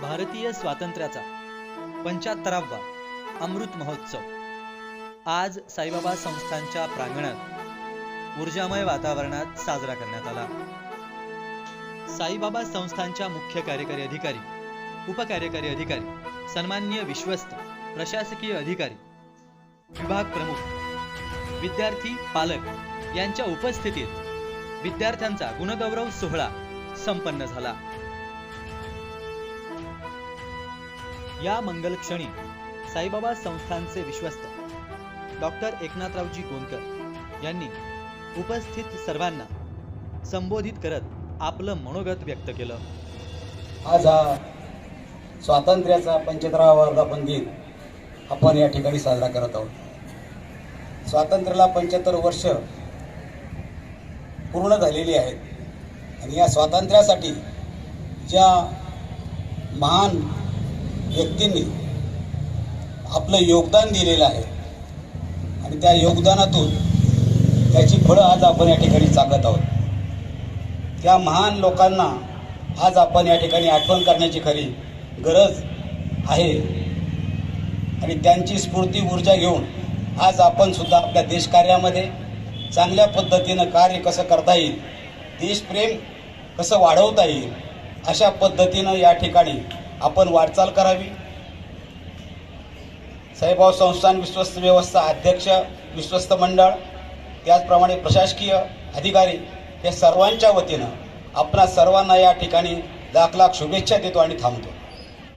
भारतीय स्वातंत्र्याचा पंच्याहत्तरावा अमृत महोत्सव. आज साईबाबा संस्थांच्या प्रांगणात ऊर्जामय वातावरणात साजरा करण्यात आला. साईबाबा संस्थांच्या मुख्य कार्यकारी अधिकारी उपकार्यकारी अधिकारी सन्माननीय विश्वस्त प्रशासकीय अधिकारी विभाग प्रमुख विद्यार्थी पालक यांच्या उपस्थितीत विद्यार्थ्यांचा गुणगौरव सोहळा संपन्न झाला. या मंगलक्षणी साईबाबा संस्थानचे विश्वस्त डॉक्टर एकनाथरावजी गोंदकर यांनी उपस्थित सर्वांना संबोधित करत आपलं मनोगत व्यक्त केलं. आज हा स्वातंत्र्याचा पंचतरावा वर्धापन दिन आपण या ठिकाणी साजरा करत आहोत. स्वातंत्र्याला पंच्याहत्तर वर्ष पूर्ण झालेली आहेत. आणि या स्वातंत्र्यासाठी ज्या महान व्यक्तींनी आपलं योगदान दिलेलं आहे. आणि त्या योगदानातून त्याची फळं आज आपण या ठिकाणी चाकत आहोत. त्या महान लोकांना आज आपण या ठिकाणी आठवण करण्याची खरी गरज आहे. आणि त्यांची स्फूर्ती ऊर्जा घेऊन आज आपण सुद्धा आपल्या देशकार्यामध्ये चांगल्या पद्धतीनं कार्य कसं करता येईल देशप्रेम कसं वाढवता येईल अशा पद्धतीनं या ठिकाणी आपण वाटचाल करावी. साईबाब संस्थान विश्वस्त व्यवस्था अध्यक्ष विश्वस्त मंडळ त्याचप्रमाणे प्रशासकीय अधिकारी या सर्वांच्या वतीनं आपणा सर्वांना या ठिकाणी लाख लाख शुभेच्छा देतो आणि थांबतो.